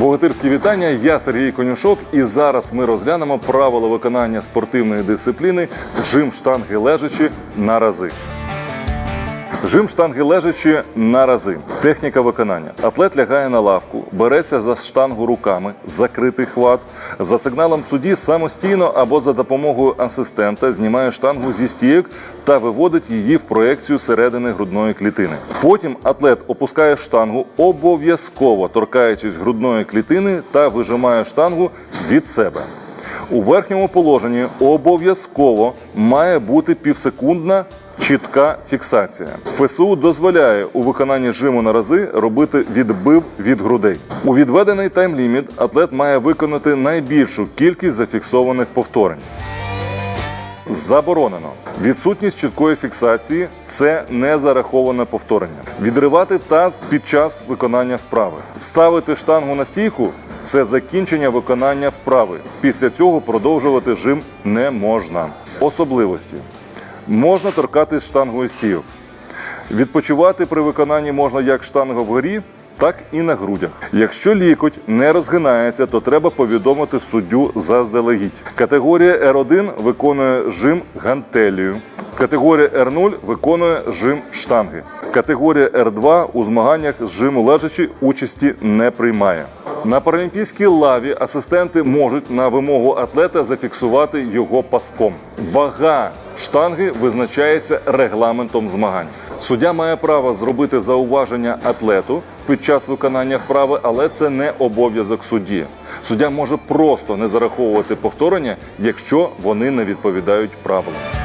Богатирські вітання. Я Сергій Конюшок, і зараз ми розглянемо правила виконання спортивної дисципліни жим штанги лежачі на рази. Жим штанги лежачи на рази. Техніка виконання. Атлет лягає на лавку, береться за штангу руками, закритий хват. За сигналом судді самостійно або за допомогою асистента знімає штангу зі стійок та виводить її в проекцію середини грудної клітини. Потім атлет опускає штангу, обов'язково торкаючись грудної клітини та вижимає штангу від себе. У верхньому положенні обов'язково має бути півсекундна чітка фіксація. ФСУ дозволяє у виконанні жиму на рази робити відбив від грудей. У відведений таймліміт атлет має виконати найбільшу кількість зафіксованих повторень. Заборонено. Відсутність чіткої фіксації це не зараховане повторення. Відривати таз під час виконання вправи. Ставити штангу на стійку це закінчення виконання вправи. Після цього продовжувати жим не можна. Особливості. Можна торкатись штангою стійок. Відпочивати при виконанні можна як штанга вгорі, так і на грудях. Якщо лікоть не розгинається, то треба повідомити суддю заздалегідь. Категорія R1 виконує жим гантелію. Категорія R0 виконує жим штанги. Категорія R2 у змаганнях з жиму лежачі участі не приймає. На паралімпійській лаві асистенти можуть на вимогу атлета зафіксувати його паском. Вага штанги визначається регламентом змагань. Суддя має право зробити зауваження атлету під час виконання вправи, але це не обов'язок судді. Суддя може просто не зараховувати повторення, якщо вони не відповідають правилам.